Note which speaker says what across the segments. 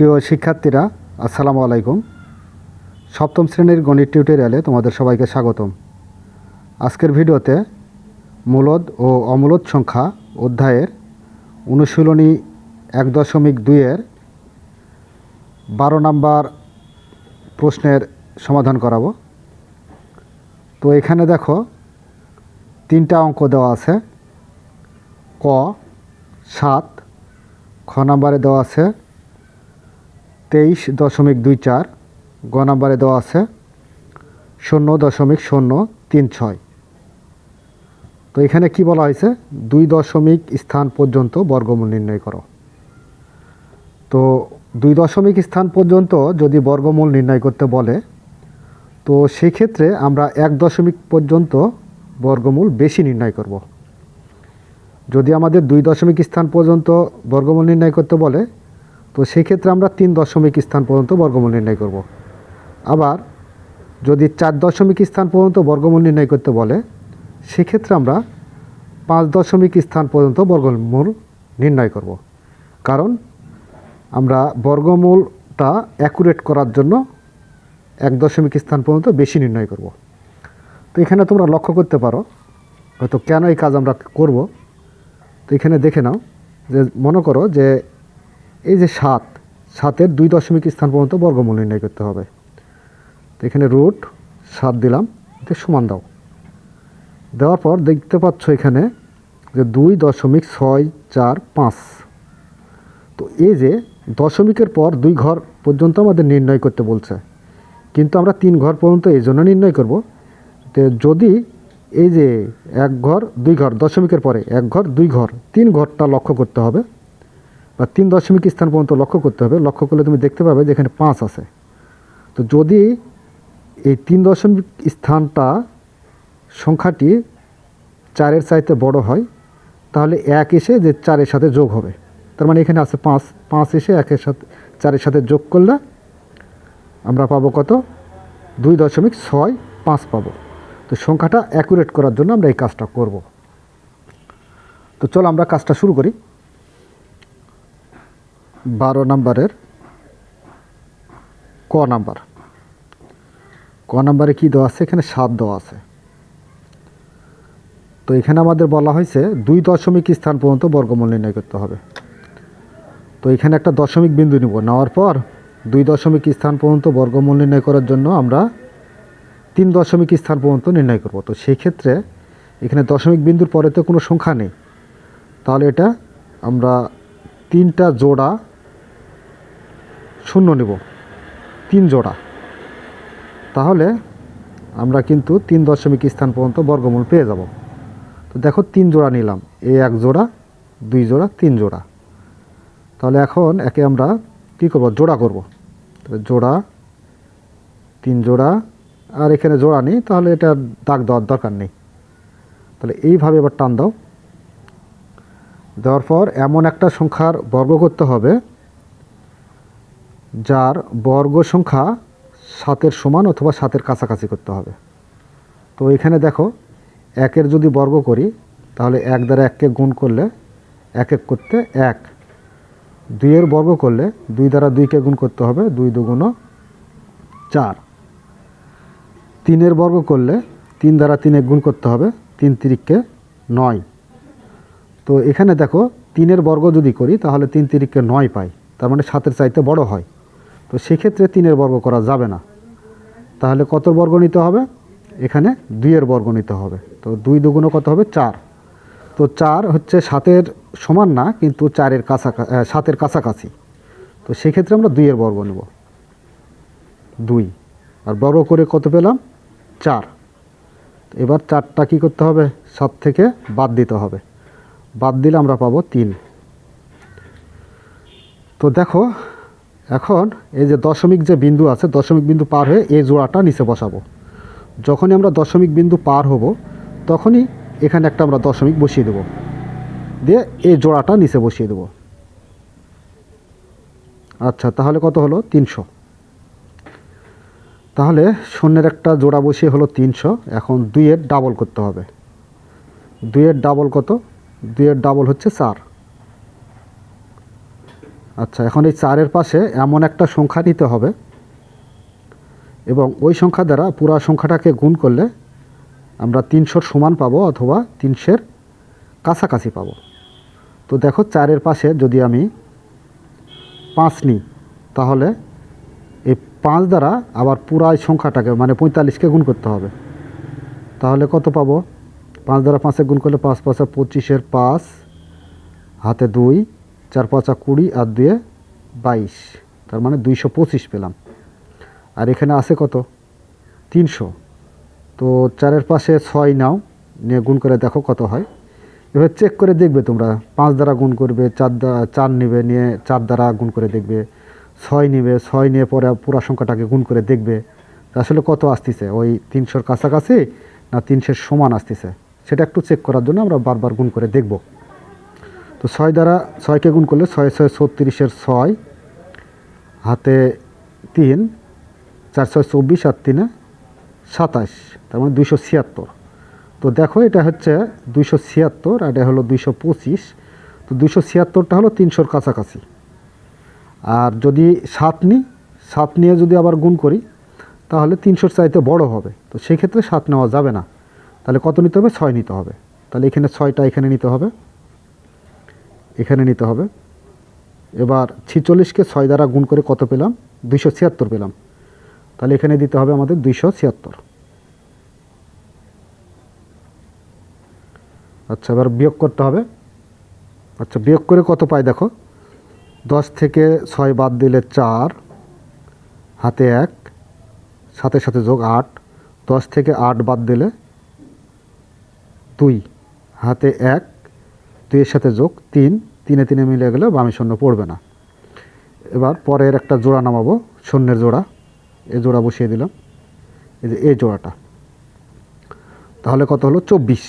Speaker 1: প্রিয় শিক্ষার্থীরা, আসসালামু আলাইকুম। সপ্তম শ্রেণির গণিত টিউটোরিয়ালে তোমাদের সবাইকে স্বাগতম। আজকের ভিডিওতে মূলদ ও অমূলদ সংখ্যা অধ্যায়ের অনুশীলনী এক দশমিক দুইয়ের বারো নাম্বার প্রশ্নের সমাধান করাবো। তো এখানে দেখো, তিনটা অঙ্ক দেওয়া আছে। ক, সাত, খ নাম্বারে দেওয়া আছে। তেইশ দশমিক দুই চার, গ নাম্বারে দেওয়া আছে, শূন্য দশমিক শূন্য তিন ছয়। তো এখানে কি বলা হয়েছে? দুই দশমিক স্থান পর্যন্ত বর্গমূল নির্ণয় করো। তো দুই দশমিক স্থান পর্যন্ত যদি বর্গমূল নির্ণয় করতে বলে, তো সেই ক্ষেত্রে আমরা এক দশমিক পর্যন্ত বর্গমূল বেশি নির্ণয় করব। যদি আমাদের দুই দশমিক স্থান পর্যন্ত বর্গমূল নির্ণয় করতে বলে তো সেই ক্ষেত্রে আমরা তিন দশমিক স্থান পর্যন্ত বর্গমূল নির্ণয় করব। আবার যদি চার দশমিক স্থান পর্যন্ত বর্গমূল নির্ণয় করতে বলে, সেক্ষেত্রে আমরা পাঁচ দশমিক স্থান পর্যন্ত বর্গমূল নির্ণয় করব। কারণ আমরা বর্গমূলটা অ্যাকুরেট করার জন্য এক দশমিক স্থান পর্যন্ত বেশি নির্ণয় করব। তো এখানে তোমরা লক্ষ্য করতে পারো, হয়তো কেন এই কাজ আমরা করব। তো এখানে দেখে নাও যে মনে করো যে এই যে সাত, সাতের দুই দশমিক স্থান পর্যন্ত বর্গমূল নির্ণয় করতে হবে। তো এখানে রুট সাত দিলাম এতে সমান দাও। দেওয়ার পর দেখতে পাচ্ছ এখানে যে দুই দশমিক ছয় চার পাঁচ। তো এই যে দশমিকের পর দুই ঘর পর্যন্ত আমাদের নির্ণয় করতে বলছে। কিন্তু আমরা তিন ঘর পর্যন্ত এই জন্য নির্ণয় করব তো যদি এই যে এক ঘর, দুই ঘর, দশমিকের পরে এক ঘর, দুই ঘর, তিন ঘরটা লক্ষ্য করতে হবে বা তিন দশমিক স্থান পর্যন্ত লক্ষ্য করতে হবে। লক্ষ্য করলে তুমি দেখতে পাবে যে এখানে পাঁচ আছে। তো যদি এই তিন দশমিক স্থানটা সংখ্যাটি চারের চাইতে বড় হয়, তাহলে এক এসে যে চারের সাথে যোগ হবে। তার মানে এখানে আছে পাঁচ। পাঁচ এসে একের সাথে, চারের সাথে যোগ করলে আমরা পাবো কত? দুই দশমিক ছয় পাঁচ পাবো। তো সংখ্যাটা অ্যাকুরেট করার জন্য আমরা এই কাজটা করব। তো চলো আমরা কাজটা শুরু করি। বারো নাম্বারের ক নাম্বার। ক নাম্বারে কী দেওয়া আছে? এখানে সাত দেওয়া আছে। তো এখানে আমাদের বলা হয়েছে দুই দশমিক স্থান পর্যন্ত বর্গমূল নির্ণয় করতে হবে। তো এখানে একটা দশমিক বিন্দু নিব। নেওয়ার পর দুই দশমিক স্থান পর্যন্ত বর্গমূল নির্ণয় করার জন্য আমরা তিন দশমিক স্থান পর্যন্ত নির্ণয় করব। তো সেই ক্ষেত্রে এখানে দশমিক বিন্দুর পরে তো কোনো সংখ্যা নেই। তাহলে এটা আমরা তিনটা জোড়া শূন্য নেব। তিন জোড়া। তাহলে আমরা কিন্তু তিন দশমিক স্থান পর্যন্ত বর্গমূল পেয়ে যাব। তো দেখো তিন জোড়া নিলাম। এই এক জোড়া, দুই জোড়া, তিন জোড়া। তাহলে এখন একে আমরা কী করব? জোড়া করব। তাহলে জোড়া, তিন জোড়া, আর এখানে জোড়া নেই, তাহলে এটা দাগ দেওয়ার দরকার নেই। তাহলে এইভাবে এবার টান দাও। দেওয়ার পর এমন একটা সংখ্যার বর্গ করতে হবে যার বর্গ সংখ্যা সাতের সমান অথবা সাতের কাছাকাছি করতে হবে। তো এখানে দেখো, একের যদি বর্গ করি, তাহলে এক দ্বারা এককে গুণ করলে এক এক করতে এক। দুইয়ের বর্গ করলে দুই দ্বারা দুইকে গুণ করতে হবে দুই দুগুণ চার। তিনের বর্গ করলে তিন দ্বারা তিনে গুণ করতে হবে, তিন তিরিককে নয়। তো এখানে দেখো, তিনের বর্গ যদি করি, তাহলে তিন তিরিককে নয় পাই, তার মানে সাতের চাইতে বড় হয়। তো সেক্ষেত্রে তিনের বর্গ করা যাবে না। তাহলে কত বর্গ নিতে হবে? এখানে দুইয়ের বর্গ নিতে হবে। তো দুই দুগুণ কত হবে? চার। তো চার হচ্ছে সাতের সমান না, কিন্তু চারের কাছাকাছি সাতের কাছাকাছি। তো সেক্ষেত্রে আমরা দুইয়ের বর্গ নেব। দুই। আর বর্গ করে কত পেলাম? চার। এবার চারটা কী করতে হবে? সাত থেকে বাদ দিতে হবে। বাদ দিলে আমরা পাবো তিন। তো দেখো এখন এই যে দশমিক যে বিন্দু আছে, দশমিক বিন্দু পার হয়ে এই জোড়াটা নিচে বসাবো। যখনই আমরা দশমিক বিন্দু পার হব, তখনই এখানে একটা আমরা দশমিক বসিয়ে দেব। দিয়ে এই জোড়াটা নিচে বসিয়ে দেব। আচ্ছা তাহলে কত হলো? তিনশো। তাহলে শূন্যের একটা জোড়া বসিয়ে হলো তিনশো। এখন দুইয়ের ডাবল করতে হবে। দুইয়ের ডাবল কত? দুইয়ের ডাবল হচ্ছে চার। আচ্ছা এখন এই চারের পাশে এমন একটা সংখ্যা নিতে হবে এবং ওই সংখ্যা দ্বারা পুরা সংখ্যাটাকে গুণ করলে আমরা তিনশোর সমান পাবো অথবা তিনশের কাছাকাছি পাবো। তো দেখো, চারের পাশে যদি আমি পাঁচ নিই, তাহলে এই পাঁচ দ্বারা আবার পুরা এই সংখ্যাটাকে মানে পঁয়তাল্লিশকে গুণ করতে হবে। তাহলে কত পাবো? পাঁচ দ্বারা পাঁচে গুণ করলে পাঁচ, পাঁচা পঁচিশের পাঁচ, হাতে দুই চার পাঁচা কুড়ি আর দুয়ে বাইশ, তার মানে দুইশো পঁচিশ পেলাম। আর এখানে আছে কত? তিনশো। তো চারের পাশে ছয় নাও, নিয়ে গুণ করে দেখো কত হয়। এবার চেক করে দেখবে তোমরা। পাঁচ দ্বারা গুণ করবে, চার দ্বারা, চার নিবে, নিয়ে চার দ্বারা গুণ করে দেখবে। ছয় নিবে, ছয় নিয়ে পরে পুরা সংখ্যাটাকে গুণ করে দেখবে। আসলে কত আসতেছে? ওই তিনশোর কাছাকাছি না তিনশোর সমান আসতেছে? সেটা একটু চেক করার জন্য আমরা বারবার গুণ করে দেখব। তো ছয় দ্বারা ছয়কে গুণ করলে ছয় ছয়, ছত্রিশের ছয়, হাতে তিন, চার, ছয়, চব্বিশ আর তিনে সাতাশ, তার মানে দুইশো ছিয়াত্তর। তো দেখো এটা হচ্ছে দুইশো ছিয়াত্তর আর এটা হলো দুইশো পঁচিশ। তো দুইশো ছিয়াত্তরটা হলো তিনশোর কাছাকাছি। আর যদি সাত নিই, সাত নিয়ে যদি আবার গুণ করি, তাহলে তিনশোর চাইতে বড় হবে। তো সেই ক্ষেত্রে সাত নেওয়া যাবে না। তাহলে কত নিতে হবে? ছয় নিতে হবে। তাহলে এখানে ছয়টা এখানে নিতে হবে। এখানে নিতে হবে। এবার ছিচল্লিশকে ছয় দ্বারা গুণ করে কত পেলাম? দুইশো ছিয়াত্তর পেলাম। তাহলে এখানে দিতে হবে আমাদের দুইশো ছিয়াত্তর। আচ্ছা এবার বিয়োগ করতে হবে। আচ্ছা বিয়োগ করে কত পাই দেখো? দশ থেকে ছয় বাদ দিলে চার, হাতে এক, সাথে সাথে যোগ আট, দশ থেকে আট বাদ দিলে দুই, হাতে এক, দুইয়ের সাথে যোগ তিন তিনে তিনে মিলে গেলে বামি শূন্য পড়বে না। এবার পরের একটা জোড়া নামাবো, শূন্যের জোড়া। এ জোড়া বসিয়ে দিলাম। এই যে এই জোড়াটা। তাহলে কত হলো? চব্বিশ।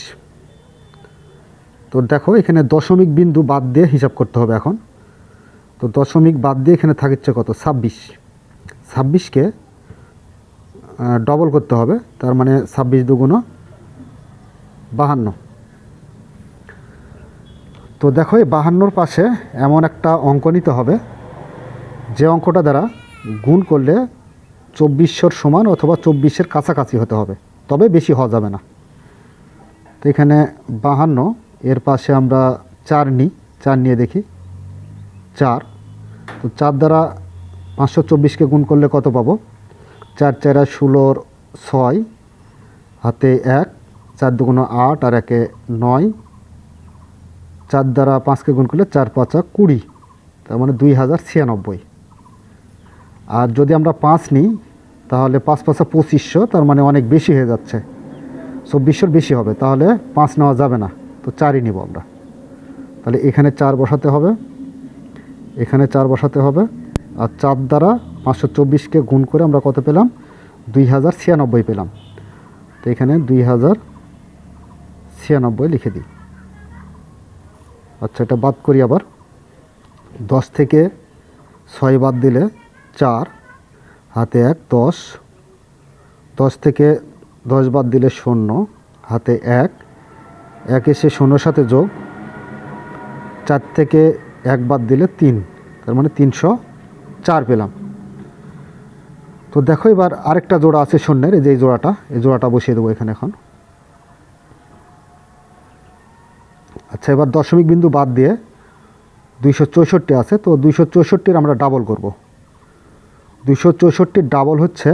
Speaker 1: তো দেখো, এখানে দশমিক বিন্দু বাদ দিয়ে হিসাব করতে হবে এখন। তো দশমিক বাদ দিয়ে এখানে থাকিচ্ছে কত? ছাব্বিশ। ছাব্বিশকে ডবল করতে হবে। তার মানে ছাব্বিশ দুগুণ বাহান্ন। তো দেখো, এই বাহান্নর পাশে এমন একটা অঙ্ক নিতে হবে। যে অঙ্কটা দ্বারা গুণ করলে চব্বিশশোর সমান অথবা চব্বিশের কাছাকাছি হতে হবে। তবে বেশি হওয়া যাবে না। তো এখানে বাহান্ন, এর পাশে আমরা চার নিই। চার নিয়ে দেখি। চার। তো চার দ্বারা পাঁচশো চব্বিশকে গুণ করলে কত পাবো? চার চারা ষোলোর ছয়, হাতে এক, চার দুগুণ আট আর একে নয়। চার দ্বারা পাঁচকে গুণ করলে চার পাঁচা কুড়ি। তার মানে দুই হাজার ছিয়ানব্বই। আর যদি আমরা পাঁচ নিই, তাহলে পাঁচ পাঁচা পঁচিশশো, তার মানে অনেক বেশি হয়ে যাচ্ছে। চব্বিশশোর বেশি হবে, তাহলে পাঁচ নেওয়া যাবে না, তো চারই নিব আমরা। তাহলে এখানে চার বসাতে হবে, এখানে চার বসাতে হবে, আর চার দ্বারা পাঁচশো চব্বিশকে গুণ করে আমরা কত পেলাম? দুই হাজার ছিয়ানব্বই পেলাম। তো এখানে দুই হাজার ছিয়ানব্বই লিখে দিই। আচ্ছা এটা বাদ করি আবার। দশ থেকে ছয় বাদ দিলে চার, হাতে এক, দশ। দশ থেকে দশ বাদ দিলে শূন্য, হাতে এক। এক এসে শূন্যর সাথে যোগ। চার থেকে এক বাদ দিলে তিন, তার মানে তিনশো চার পেলাম। তো দেখো এবার আরেকটা জোড়া আছে শূন্যের এই যে এই জোড়াটা এই জোড়াটা বসিয়ে দেবো এখানে এখন। আচ্ছা এবার দশমিক বিন্দু বাদ দিয়ে দুইশো চৌষট্টি আছে, তো দুইশো চৌষট্টির আমরা ডাবল করব। দুইশো চৌষট্টির ডাবল হচ্ছে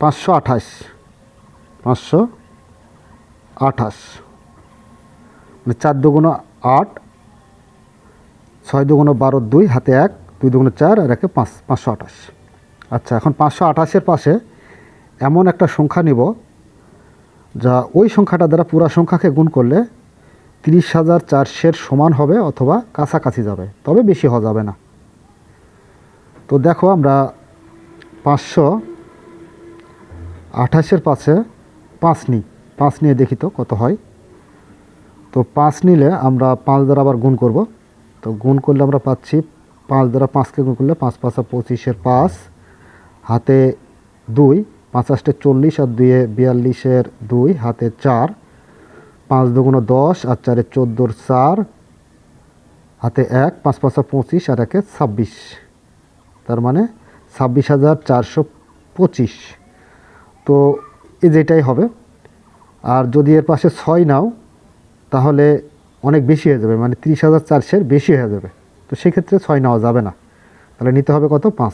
Speaker 1: পাঁচশো আঠাশ। পাঁচশো আঠাশ। মানে চার দুগুণ আট, ছয় দুগুণ বারো দুই, হাতে এক, দুই দুগুণ চার, আর একে পাঁচ, পাঁচশো আঠাশ। আচ্ছা এখন পাঁচশো আঠাশের পাশে এমন একটা সংখ্যা নিব যা ওই সংখ্যাটা দ্বারা পুরা সংখ্যাকে গুণ করলে তিরিশ হাজার চারশের সমান হবে অথবা কাছাকাছি যাবে, তবে বেশি হওয়া যাবে না। তো দেখো আমরা পাঁচশো আঠাশের পাশে পাঁচ নিই পাঁচ নিয়ে দেখি তো কত হয়। তো পাঁচ নিলে আমরা পাঁচ দ্বারা আবার গুণ করব। তো গুণ করলে আমরা পাচ্ছি পাঁচ দ্বারা পাঁচকে গুণ করলে পাঁচ পাঁচা পঁচিশের পাঁচ, হাতে দুই পাঁচ আষ্টে চল্লিশ আর দুইয়ে বিয়াল্লিশের দুই, হাতে চার। পাঁচ দুগুণ দশ আর চারে চোদ্দোর চার। হাতে এক, পাঁচ পাঁচা পঁচিশ আর একে ছাব্বিশ। তার মানে ছাব্বিশ হাজার চারশো পঁচিশ। তো এই যেটাই হবে। আর যদি এর পাশে ছয় নাও, তাহলে অনেক বেশি হয়ে যাবে। মানে তিরিশ হাজার চারশের বেশি হয়ে যাবে। তো সেক্ষেত্রে ছয় নেওয়া যাবে না। তাহলে নিতে হবে কত? পাঁচ।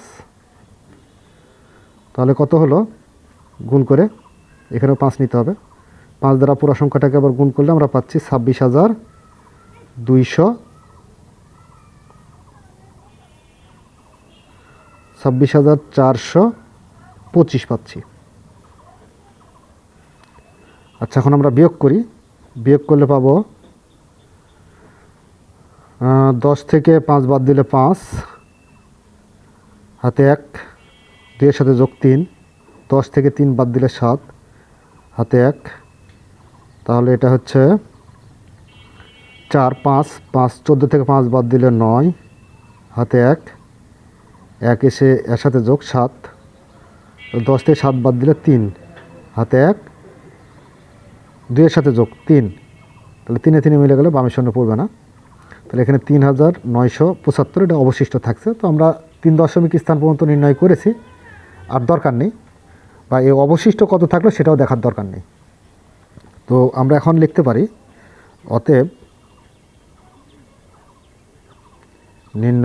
Speaker 1: তাহলে কত হলো? গুণ করে এখানেও পাঁচ নিতে হবে। পাঁচ দ্বারা পুরো সংখ্যাটাকে আবার গুণ করলে আমরা পাচ্ছি ছাব্বিশ হাজার দুইশো। ছাব্বিশ হাজার চারশো পঁচিশ পাচ্ছি। আচ্ছা এখন আমরা বিয়োগ করি। বিয়োগ করলে পাবো দশ থেকে পাঁচ বাদ দিলে পাঁচ, হাতে এক, দুইয়ের সাথে যোগ তিন। দশ থেকে তিন বাদ দিলে সাত, হাতে এক। তাহলে এটা হচ্ছে চার, পাঁচ পাঁচ, চোদ্দ থেকে পাঁচ বাদ দিলে নয়, হাতে এক। এক এসে এর সাথে যোগ সাত। দশ থেকে সাত বাদ দিলে তিন, হাতে এক। দুইয়ের সাথে যোগ তিন। তাহলে তিনে তিনে মিলে গেলে বামের শূন্য পড়বে না। তাহলে এখানে তিন হাজার নয়শো পঁচাত্তর এটা অবশিষ্ট থাকছে। তো আমরা তিন দশমিক স্থান পর্যন্ত নির্ণয় করেছি। আর দরকার নেই। বা এই অবশিষ্ট কত থাকল সেটাও দেখার দরকার নেই। তো আমরা এখন লিখতে পারি, অতএব নিম্ন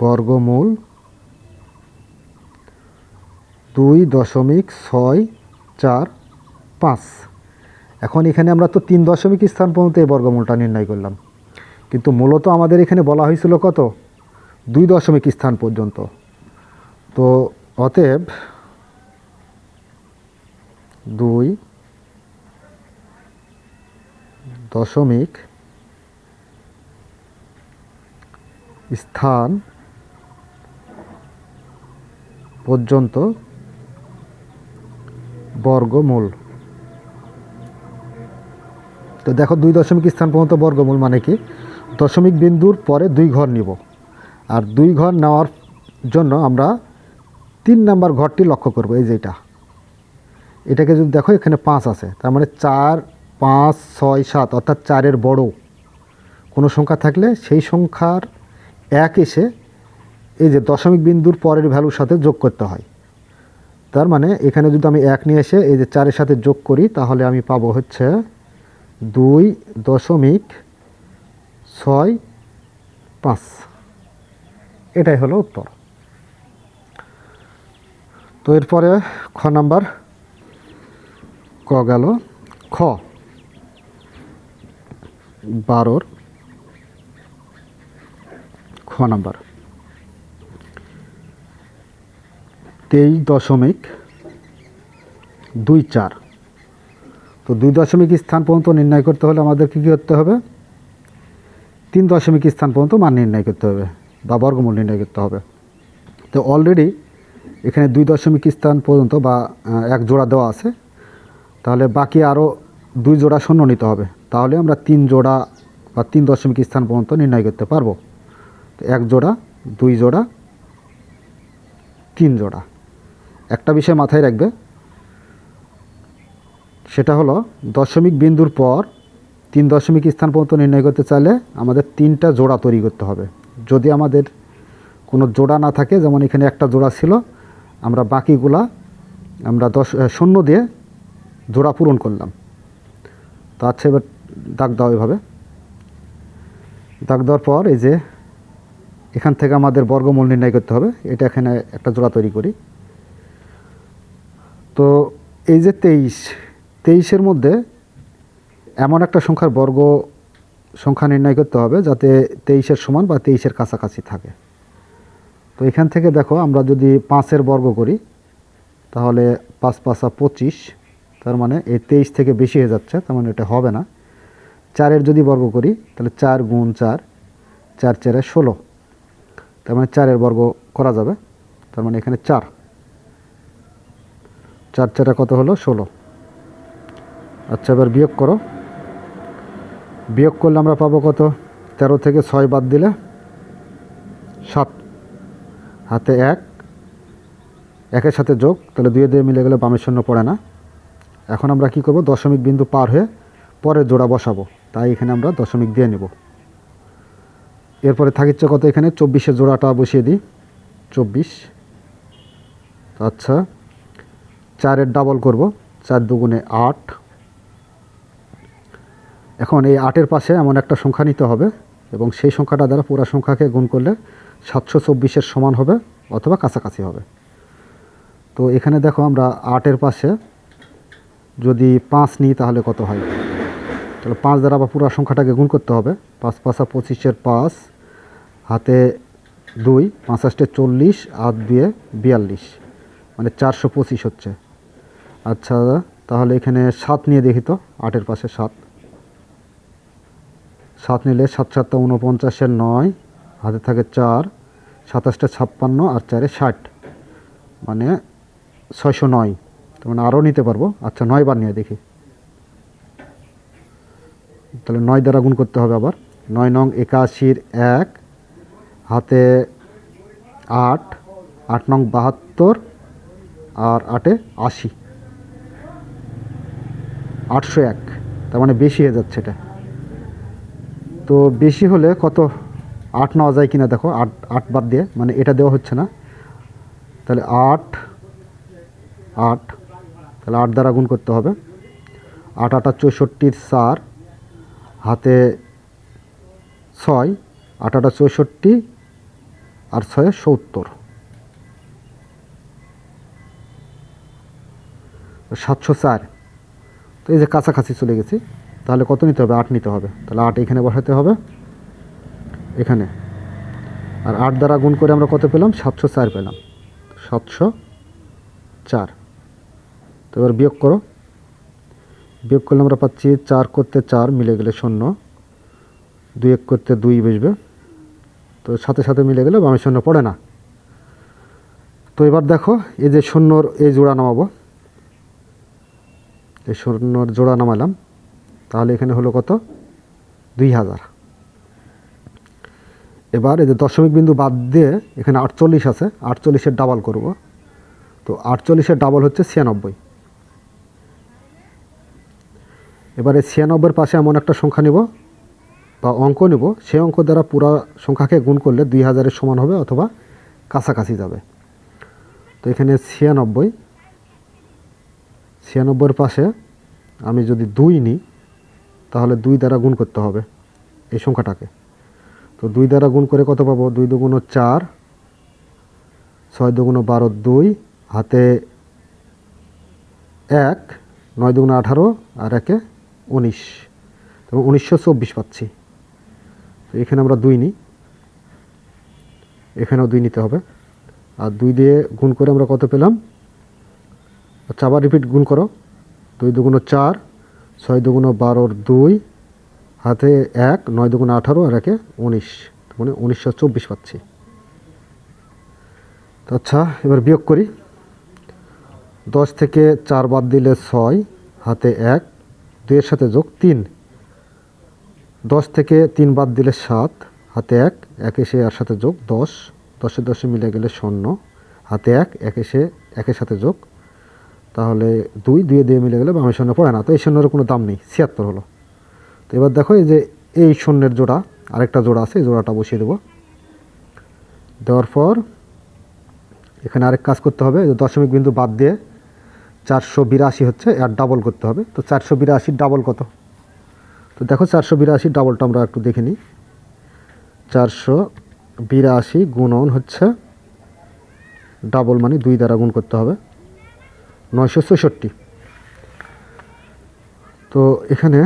Speaker 1: বর্গমূল দুই দশমিক ছয় চার পাঁচ। এখন এখানে আমরা তো তিন দশমিক স্থান পর্যন্ত এই বর্গমূলটা নির্ণয় করলাম। কিন্তু মূলত আমাদের এখানে বলা হয়েছিল কত? দুই দশমিক স্থান পর্যন্ত। তো অতএব দুই দশমিক স্থান পর্যন্ত বর্গমূল। তো দেখো দুই দশমিক স্থান পর্যন্ত বর্গমূল মানে কি? দশমিক বিন্দুর পরে দুই ঘর নিব। আর দুই ঘর নেওয়ার জন্য আমরা তিন নাম্বার ঘরটি লক্ষ্য করব, এই যেটা এটাকে যদি দেখো, এখানে পাঁচ আছে। তার মানে চার, পাঁচ, ছয়, সাত, অর্থাৎ চারের বড়। কোনো সংখ্যা থাকলে সেই সংখ্যার এক এসে এই যে দশমিক বিন্দুর পরের ভ্যালুর সাথে যোগ করতে হয়। তার মানে এখানে যদি আমি এক নিয়ে এসে এই যে চারের সাথে যোগ করি, তাহলে আমি পাবো হচ্ছে দুই দশমিক ছয় পাঁচ। এটাই হলো উত্তর। তো এরপরে খ নাম্বার ক গেল। খ। বারোর খ নাম্বার। তেইশ দশমিক দুই চার। তো দুই দশমিক স্থান পর্যন্ত নির্ণয় করতে হলে আমাদের কী কী করতে হবে? তিন দশমিক স্থান পর্যন্ত মান নির্ণয় করতে হবে বা বর্গমূল নির্ণয় করতে হবে। তো অলরেডি এখানে দুই দশমিক স্থান পর্যন্ত বা এক জোড়া দেওয়া আছে। তাহলে বাকি আরও দুই জোড়া শূন্য নিতে হবে। তাহলে আমরা তিন জোড়া বা তিন দশমিক স্থান পর্যন্ত নির্ণয় করতে পারব। এক জোড়া, দুই জোড়া, তিন জোড়া। একটা বিষয় মাথায় রাখবে। সেটা হলো দশমিক বিন্দুর পর তিন দশমিক স্থান পর্যন্ত নির্ণয় করতে চাইলে আমাদের তিনটা জোড়া তৈরি করতে হবে। যদি আমাদের কোনো জোড়া না থাকে, যেমন এখানে একটা জোড়া ছিল আমরা বাকিগুলা আমরা দশ শূন্য দিয়ে জোড়া পূরণ করলাম। তো আচ্ছা এবার দাগ দাও এভাবে। দাগ দেওয়ার পর এই যে এখান থেকে আমাদের বর্গমূল নির্ণয় করতে হবে। এটা এখানে একটা জোড়া তৈরি করি। তো এই যে তেইশ, তেইশের মধ্যে এমন একটা সংখ্যার বর্গ সংখ্যা নির্ণয় করতে হবে যাতে তেইশের সমান বা তেইশের কাছাকাছি থাকে। তো এখান থেকে দেখো, আমরা যদি পাঁচের বর্গ করি, তাহলে পাঁচ পাঁচা পঁচিশ, তার মানে এই তেইশ থেকে বেশি হয়ে যাচ্ছে, তার মানে এটা হবে না। চারের যদি বর্গ করি, তাহলে চার গুণ চার চার চারে ষোলো, তার মানে চারের বর্গ করা যাবে, তার মানে এখানে চার। চার চারে কত হলো? ষোলো। আচ্ছা এবার বিয়োগ করো। বিয়োগ করলে আমরা পাবো কত? তেরো থেকে ছয় বাদ দিলে সাত। হাতে এক, একের সাথে যোগ, তাহলে দুয়ে দুয়ে মিলে গেলে বামের শূন্য পড়ে না। এখন আমরা কি করব? দশমিক বিন্দু পার হয়ে পরের জোড়া বসাবো। তাই এখানে আমরা দশমিক দিয়ে নেব। এরপরে থাকিচ্ছে কত এখানে? চব্বিশের জোড়াটা বসিয়ে দিই। চব্বিশ। আচ্ছা চারের ডাবল করব। চার দুগুণে আট। এখন এই আটের পাশে এমন একটা সংখ্যা নিতে হবে এবং সেই সংখ্যাটা দ্বারা পুরো সংখ্যাকে গুণ করলে সাতশো চব্বিশের সমান হবে অথবা কাছাকাছি হবে। তো এখানে দেখো আমরা আটের পাশে, যদি পাঁচ নিই তাহলে কত হয়? তাহলে পাঁচ দ্বারা আবার পুরো সংখ্যাটাকে গুণ করতে হবে। পাঁচ পাঁচা পঁচিশের পাঁচ, হাতে দুই, পাঁচ আষ্টে চল্লিশ, আর দুয়ে বিয়াল্লিশ। মানে চারশো পঁচিশ হচ্ছে। আচ্ছা তাহলে এখানে সাত নিয়ে দেখি তো, আটের পাশে সাত। সাত নিলে সাত সাতটা উনপঞ্চাশের নয় হাতে থাকে চার, সাতাশটা ছাপ্পান্ন আর চারে ষাট। মানে ছয়শো নয়। তার মানে আরও নিতে পারব। আচ্ছা নয় বার নিয়ে দেখি। তাহলে নয় দ্বারা গুণ করতে হবে আবার। নয় নং একাশির এক, হাতে আট আট নং বাহাত্তর আর আটে আশি। আটশো এক। তার মানে বেশি হয়ে যাচ্ছে এটা। তো বেশি হলে কত আট নেওয়া যায় কিনা দেখো, আট আট বাদ দিয়ে মানে এটা দেওয়া হচ্ছে না। তাহলে আট আট, তাহলে আট দ্বারা গুণ করতে হবে। আট, আটা চৌষট্টির চার হাতে ছয় আট, আটা, চৌষট্টি আর ছয়, সত্তর। সাতশো চার। তো এই যে কাছাকাছি চলে গেছি, তাহলে কত নিতে হবে? আট নিতে হবে। তাহলে আট এখানে বসাতে হবে। এখানে। আর আট দ্বারা গুণ করে আমরা কত পেলাম? সাতশো চার পেলাম। সাতশো চার। তো এবার বিয়োগ করো। বিয়োগ করলে আমরা পাচ্ছি চার করতে চার মিলে গেলে শূন্য। দুই এক করতে দুই বসবে তো সাথে সাথে মিলে গেলে বামে শূন্য পড়ে না। তো এবার দেখো, এই যে শূন্যর এই জোড়া নামাবো। এই শূন্যর জোড়া নামালাম। তাহলে এখানে হলো কত? দুই হাজার। এবার এই যে দশমিক বিন্দু বাদ দিয়ে এখানে আটচল্লিশ আছে, আটচল্লিশের ডাবল করব। তো আটচল্লিশের ডাবল হচ্ছে ছিয়ানব্বই। এবারে ছিয়ানব্বইয়ের পাশে এমন একটা সংখ্যা নিব বা অঙ্ক নেব। সেই অঙ্ক দ্বারা পুরো সংখ্যাকে গুণ করলে দুই হাজারের সমান হবে অথবা কাছাকাছি যাবে। তো এখানে ছিয়ানব্বই, ছিয়ানব্বইয়ের পাশে আমি যদি দুই নিই, তাহলে দুই দ্বারা গুণ করতে হবে এই সংখ্যাটাকে। তো দুই দ্বারা গুণ করে কত পাবো? দুই দুগুণ চার, ছয় দুগুণ বারো দুই, হাতে এক, নয় দুগুণ আঠারো আর একে উনিশ। এবং উনিশশো চব্বিশ পাচ্ছি। তো এখানে আমরা দুই নিই। এখানেও দুই নিতে হবে। আর দুই দিয়ে গুণ করে আমরা কত পেলাম? আচ্ছা আবার রিপিট গুণ করো। দুই দুগুণ চার, ছয় দুগুণ বারোর দুই হাতে এক, নয় দুগুণ আঠারো আর একে উনিশ। মানে উনিশশো চব্বিশ পাচ্ছি। আচ্ছা এবার বিয়োগ করি। দশ থেকে চার বাদ দিলে ছয়, হাতে এক, দুইয়ের সাথে যোগ তিন। দশ থেকে তিন বাদ দিলে সাত, হাতে এক এক এসে আর সাথে যোগ দশ। দশে দশে মিলে গেলে শূন্য, হাতে এক এক এসে একের সাথে যোগ। তাহলে দুই দুয়ে দিয়ে মিলে গেলে বামে শূন্য পড়ে না। তো এই শূন্যের কোনো দাম নেই, ছিয়াত্তর হলো। তো এবার দেখো এই যে এই শূন্যের জোড়া, আরেকটা জোড়া আছে, এই জোড়াটা বসিয়ে দেবো। দেওয়ার পর এখানে আরেক কাজ করতে হবে দশমিক বিন্দু বাদ দিয়ে চারশো বিরাশি হচ্ছে আর ডাবল করতে হবে। তো চারশো বিরাশির ডাবল কত? তো দেখো চারশো বিরাশির ডাবলটা আমরা একটু দেখে নিই। চারশো বিরাশি গুণন হচ্ছে ডাবল মানে দুই দ্বারা গুণ করতে হবে, নয়শো চৌষট্টি তো এখানে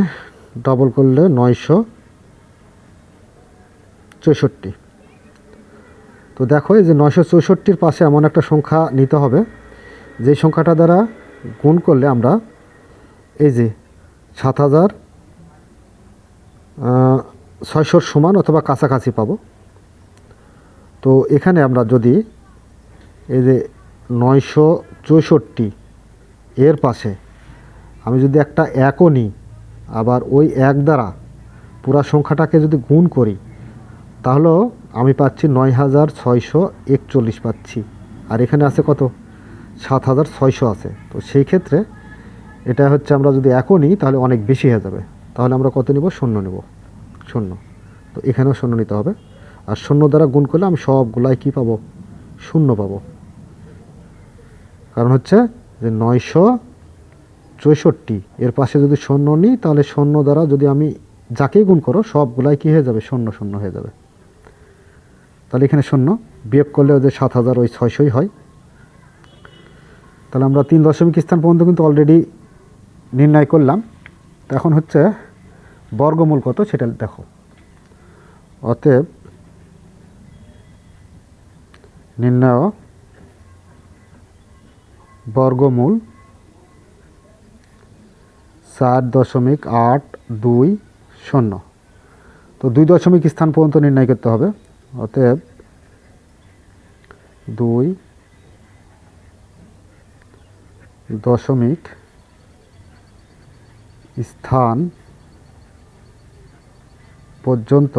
Speaker 1: ডাবল করলে নয়শো চৌষট্টি। তো দেখো এই যে নয়শো চৌষট্টির পাশে এমন একটা সংখ্যা নিতে হবে, যে সংখ্যাটা দ্বারা গুণ করলে আমরা এই যে সাত হাজার ছয়শোর সমান অথবা কাছাকাছি পাবো। তো এখানে আমরা যদি এই যে নয়শো চৌষট্টি এর পাশে আমি যদি একটা একও নিই আবার ওই এক দ্বারা পুরা সংখ্যাটাকে যদি গুণ করি, তাহলেও আমি পাচ্ছি নয় হাজার ছয়শো একচল্লিশ পাচ্ছি। আর এখানে আছে কত? সাত হাজার ছয়শো আছে। তো সেই ক্ষেত্রে এটা হচ্ছে আমরা যদি একও নিই, তাহলে অনেক বেশি হয়ে যাবে। তাহলে আমরা কত নিব? শূন্য নেব। শূন্য। তো এখানেও শূন্য নিতে হবে। আর শূন্য দ্বারা গুণ করলে আমি সবগুলাই কী পাবো? শূন্য পাবো। কারণ হচ্ছে যে নয়শো চৌষট্টি। এর পাশে যদি শূন্য নিই, তাহলে শূন্য দ্বারা যদি আমি যাকেই গুণ করো, সবগুলাই কী হয়ে যাবে? শূন্য শূন্য হয়ে যাবে। তাহলে এখানে শূন্য। বিয়োগ করলে ওদের সাত হাজার, ওই ছয়শই হয়। তাহলে আমরা তিন দশমিক স্থান পর্যন্ত কিন্তু অলরেডি নির্ণয় করলাম। তো এখন হচ্ছে বর্গমূল কত সেটা দেখো। অতএব নির্ণয় বর্গমূল চার দশমিক আট দুই শূন্য। তো দুই দশমিক স্থান পর্যন্ত নির্ণয় করতে হবে। অতএব দুই দশমিক স্থান পর্যন্ত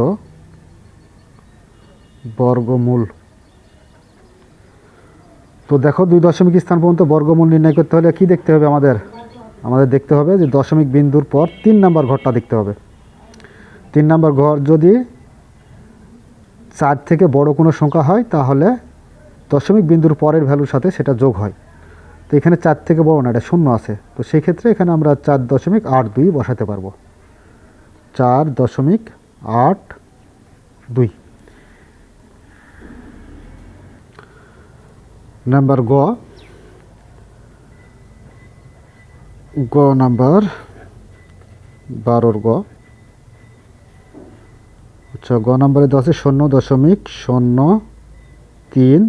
Speaker 1: বর্গমূল। তো দেখো দুই দশমিক স্থান পর্যন্ত বর্গমূল নির্ণয় করতে হলে কি দেখতে হবে আমাদের? আমাদের দেখতে হবে যে দশমিক বিন্দুর পর তিন নাম্বার ঘরটা দেখতে হবে। তিন নাম্বার ঘর যদি চার থেকে বড় কোনো সংখ্যা হয়, তাহলে দশমিক বিন্দুর পরের ভ্যালুর সাথে সেটা যোগ হয়। তো এখানে চার থেকে বড় না, এটা শূন্য আছে। তো সেই ক্ষেত্রে এখানে আমরা চার দশমিক আট দুই বসাতে পারব। চার দশমিক আট দুই। নাম্বার গ গ নাম্বার, বারোর গ। আচ্ছা গ নাম্বারে দেওয়া আছে শূন্য দশমিক শূন্য তিন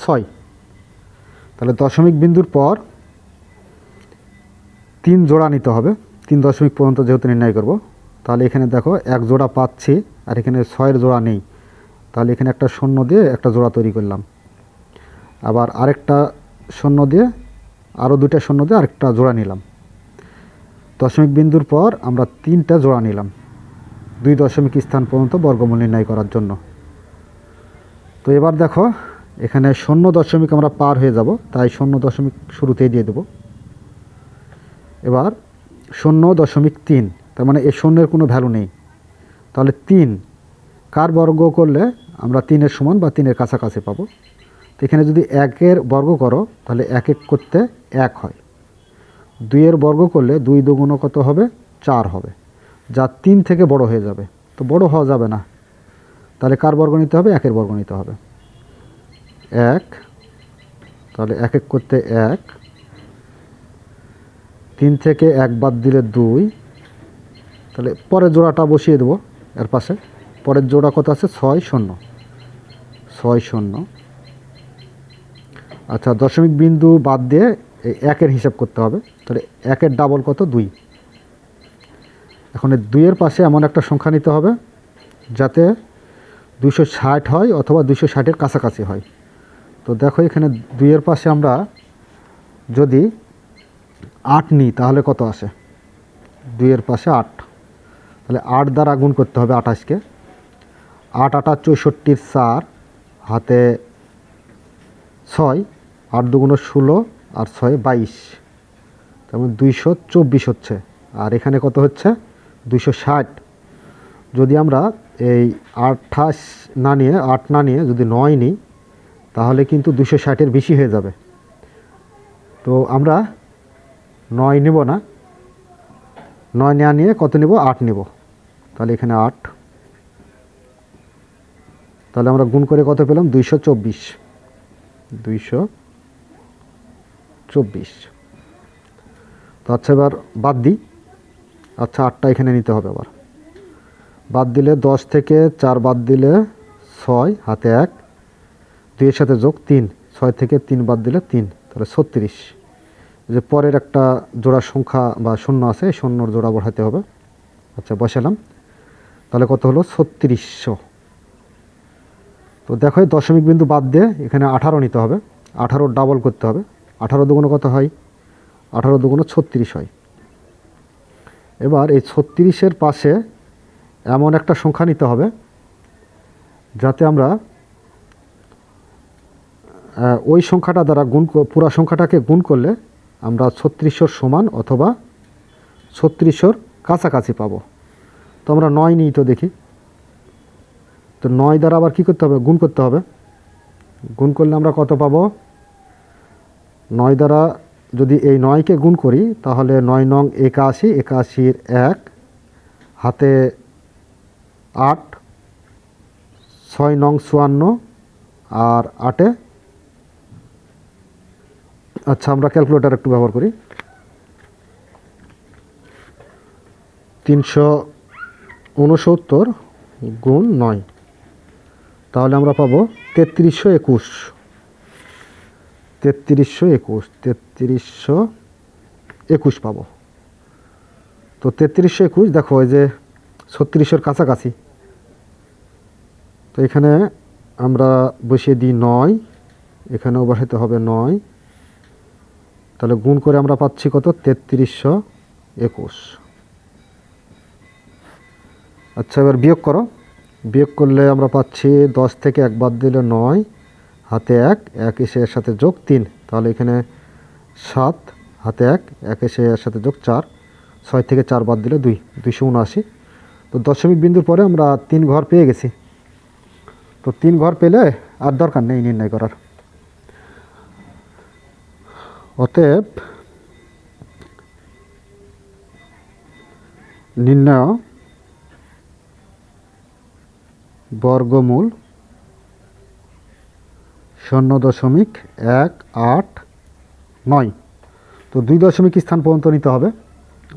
Speaker 1: ছয়। তাহলে দশমিক বিন্দুর পর তিন জোড়া নিতে হবে। তিন দশমিক পর্যন্ত যেহেতু নির্ণয় করব, তাহলে এখানে দেখো এক জোড়া পাচ্ছি আর এখানে ছয়ের জোড়া নেই। তাহলে এখানে একটা শূন্য দিয়ে একটা জোড়া তৈরি করলাম। আবার আরেকটা শূন্য দিয়ে আরও দুইটা শূন্য দিয়ে আরেকটা জোড়া নিলাম। দশমিক বিন্দুর পর আমরা তিনটা জোড়া নিলাম। দুই দশমিক স্থান পর্যন্ত বর্গমূল নির্ণয় করার জন্য। তো এবার দেখো, এখানে শূন্য দশমিক আমরা পার হয়ে যাব, তাই শূন্য দশমিক শুরুতেই দিয়ে দেব। এবার শূন্য দশমিক তিন, তার মানে এই শূন্যের কোনো ভ্যালু নেই। তাহলে তিন, কার বর্গ করলে আমরা তিনের সমান বা তিনের কাছাকাছি পাবো? তো এখানে যদি একের বর্গ করো, তাহলে এক এক করতে এক হয়। দুইয়ের বর্গ করলে দুই দুগুণ কত হবে? চার হবে। যা তিন থেকে বড় হয়ে যাবে। তো বড় হওয়া যাবে না। তাহলে কার বর্গ নিতে হবে? একের বর্গ নিতে হবে। এক, তাহলে এক এক করতে এক। তিন থেকে এক বাদ দিলে দুই। তাহলে পরের জোড়াটা বসিয়ে দেবো এর পাশে। পরের জোড়া কত আছে? ছয় শূন্য। ছয় শূন্য। আচ্ছা দশমিক বিন্দু বাদ দিয়ে একের হিসাব করতে হবে। তাহলে একের ডাবল কত? দুই। এখন দুইয়ের পাশে এমন একটা সংখ্যা নিতে হবে যাতে দুশো ষাট হয় অথবা দুশো ষাটের কাছাকাছি হয়। তো দেখো, এখানে দুইয়ের পাশে আমরা যদি আট নিই, তাহলে কত আসে? দুইয়ের পাশে আট। তাহলে আট দ্বারা গুণ করতে হবে আঠাশকে। আট আটা চৌষট্টির চার, হাতে ছয়। আট দুগুণ ষোলো আর ছয় বাইশ। তেমন দুইশো চব্বিশ হচ্ছে। আর এখানে কত হচ্ছে? দুইশো ষাট। যদি আমরা এই আঠাশ না নিয়ে, আট না নিয়ে যদি নয় নিই, তাহলে কিন্তু দুশো ষাটের বেশি হয়ে যাবে। তো আমরা নয় নেব না। নয় নেওয়া নিয়ে কত নেব? আট নেব। তাহলে এখানে আট। তাহলে আমরা গুণ করে কত পেলাম? দুইশো চব্বিশ। দুইশো চব্বিশ। তো আচ্ছা এবার বাদ দিই। আচ্ছা আটটা এখানে নিতে হবে আবার। বাদ দিলে দশ থেকে চার বাদ দিলে ছয়, হাতে এক। দুইয়ের সাথে যোগ তিন, ছয় থেকে তিন বাদ দিলে তিন, তাহলে ছত্রিশ। যে পরের একটা জোড়া সংখ্যা বা শূন্য আছে শূন্যর জোড়া বসাতে হবে। আচ্ছা বসালাম। তাহলে কত হলো? ছত্রিশশো। তো দেখো দশমিক বিন্দু বাদ দিয়ে এখানে আঠারো নিতে হবে। আঠারো ডাবল করতে হবে। আঠারো দুগুণ কত হয়? আঠারো দুগুণ ছত্রিশ হয়। এবার এই ছত্রিশের পাশে এমন একটা সংখ্যা নিতে হবে, যাতে আমরা ওই সংখ্যাটা দ্বারা গুণ পুরা সংখ্যাটাকে গুণ করলে আমরা ছত্রিশশোর সমান অথবা ছত্রিশশোর কাছাকাছি পাবো। তো আমরা নয় নিই তো দেখি। তো নয় দ্বারা আবার কী করতে হবে? গুণ করতে হবে। গুণ করলে আমরা কত পাবো? নয় দ্বারা যদি এই নয়কে গুণ করি, তাহলে নয় নং একাশি, একাশির এক, হাতে আট, ছয় নং চুয়ান্ন, আর আটে আচ্ছা আমরা ক্যালকুলেটার একটু ব্যবহার করি। তিনশো উনসত্তর গুণ নয়, তাহলে আমরা পাবো তেত্রিশশো একুশ। তেত্রিশশো একুশ তেত্রিশশো একুশ পাবো। তো তেত্রিশশো একুশ, দেখো ওই যে ছত্রিশের কাছাকাছি। তো এখানে আমরা বসিয়ে দিই নয়, এখানেও বসাতে হবে নয়। তাহলে গুণ করে আমরা পাচ্ছি কত? তেত্রিশশো একুশ। আচ্ছা এবার বিয়োগ করো। বিয়োগ করলে আমরা পাচ্ছি দশ থেকে একবার দিলে নয়। হাতে এক এক এসে এর সাথে যোগ তিন। তাহলে এখানে সাত, হাতে এক এক এসে এর সাথে যোগ চার। ছয় থেকে চার বাদ দিলে দুই, দুইশো উনআশি। তো দশমিক বিন্দুর পরে আমরা তিন ঘর পেয়ে গেছি। তো তিন ঘর পেলে আর দরকার নেই নির্ণয় করার। অতএব নির্ণয় বর্গমূল শূন্য দশমিক এক আট নয়। তো দুই দশমিক স্থান পর্যন্ত নিতে হবে।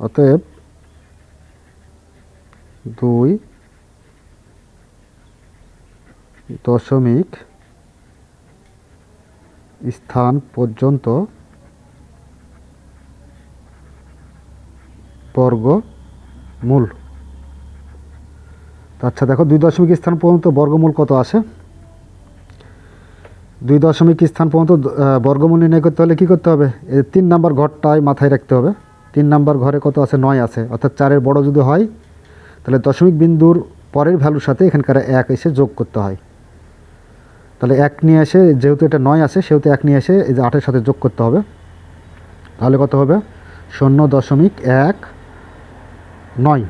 Speaker 1: অতএব দুই দশমিক স্থান পর্যন্ত বর্গ মূল আচ্ছা দেখো, দুই দশমিক স্থান পর্যন্ত বর্গমূল কত আসে? দুই দশমিক স্থান পর্যন্ত বর্গমূল নির্ণয় করতে হলে কী করতে হবে? তিন নাম্বার ঘরটায় মাথায় রাখতে হবে। তিন নাম্বার ঘরে কত আছে? নয় আছে। অর্থাৎ চারের বড় যদি হয়, তাহলে দশমিক বিন্দুর পরের ভ্যালুর সাথে এখানকার এক এসে যোগ করতে হয়। তাহলে এক নিয়ে এসে, যেহেতু এটা নয় আছে, সেহেতু এক নিয়ে এসে এই যে আটের সাথে যোগ করতে হবে। তাহলে কত হবে? শূন্য দশমিক এক নয়।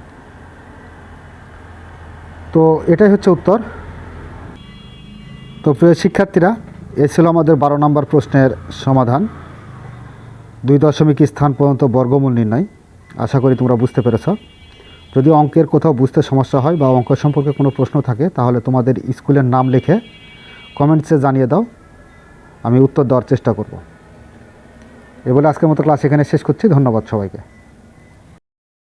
Speaker 1: তো এটাই হচ্ছে উত্তর। তো প্রিয় শিক্ষার্থীরা এ ছিল আমাদের বারো নম্বর প্রশ্নের সমাধান। দুই দশমিক স্থান পর্যন্ত বর্গমূল নির্ণয়। আশা করি তোমরা বুঝতে পেরেছ। যদি অঙ্কের কোথাও বুঝতে সমস্যা হয় বা অঙ্ক সম্পর্কে কোনো প্রশ্ন থাকে, তাহলে তোমাদের স্কুলের নাম লিখে কমেন্টসে জানিয়ে দাও। আমি উত্তর দেওয়ার চেষ্টা করব। এ বলে আজকের মতো ক্লাস এখানে শেষ করছি। ধন্যবাদ সবাইকে।